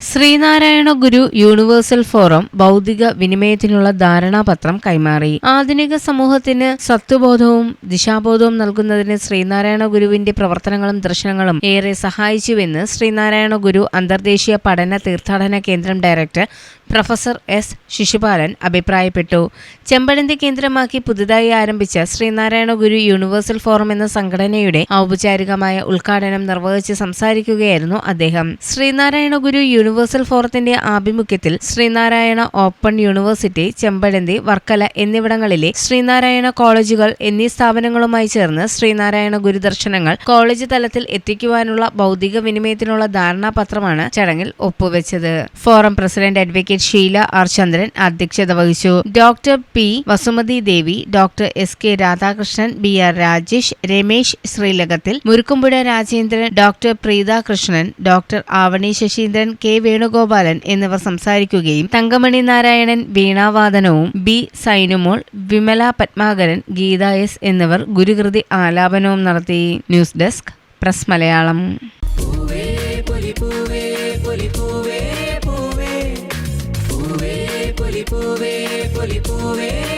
ശ്രീനാരായണ ഗുരു universal forum ഭൗതിക വിനിമയത്തിനുള്ള ധാരണാപത്രം കൈമാറി. ആധുനിക സമൂഹത്തിന് സത്വബോധവും ദിശാബോധവും നൽകുന്നതിന് ശ്രീനാരായണ ഗുരുവിന്റെ പ്രവർത്തനങ്ങളും ദർശനങ്ങളും ഏറെ സഹായിച്ചുവെന്ന് ശ്രീനാരായണ ഗുരു അന്തർദേശീയ പഠന തീർത്ഥാടന കേന്ദ്രം ഡയറക്ടർ പ്രൊഫസർ എസ് ശിശുപാലൻ അഭിപ്രായപ്പെട്ടു. ചെമ്പഴന്തി കേന്ദ്രമാക്കി പുതുതായി ആരംഭിച്ച ശ്രീനാരായണ ഗുരു യൂണിവേഴ്സൽ ഫോറം എന്ന സംഘടനയുടെ ഔപചാരികമായ ഉദ്ഘാടനം നിർവഹിച്ച് സംസാരിക്കുകയായിരുന്നു അദ്ദേഹം. ശ്രീനാരായണ ഗുരു യൂണിവേഴ്സൽ ഫോറത്തിന്റെ ആഭിമുഖ്യത്തിൽ ശ്രീനാരായണ ഓപ്പൺ യൂണിവേഴ്സിറ്റി ചെമ്പഴന്തി വർക്കല എന്നിവിടങ്ങളിലെ ശ്രീനാരായണ കോളേജുകൾ എന്നീ സ്ഥാപനങ്ങളുമായി ചേർന്ന് ശ്രീനാരായണ ഗുരുദർശനങ്ങൾ കോളേജ് തലത്തിൽ എത്തിക്കുവാനുള്ള ഭൗതിക വിനിമയത്തിനുള്ള ധാരണാപത്രമാണ് ചടങ്ങിൽ ഒപ്പുവെച്ചത്. Forum president advocate Sheela R Chandran അധ്യക്ഷത വഹിച്ചു. Doctor P Vasumathi Devi doctor S K Radhakrishnan B R Rajesh Ramesh ശ്രീലകത്തിൽ Murukkumpuzha Rajendran doctor Preetha Krishnan doctor Avani Sasheendran K Venugopalan എന്നിവർ സംസാരിക്കുകയും തങ്കമണി നാരായണൻ വീണാവാദനവും ബി സൈനുമോൾ വിമല പത്മാകരൻ ഗീത എസ് എന്നിവർ ഗുരുകൃതി ആലാപനവും നടത്തി. News desk press Malayalam. പൂവേ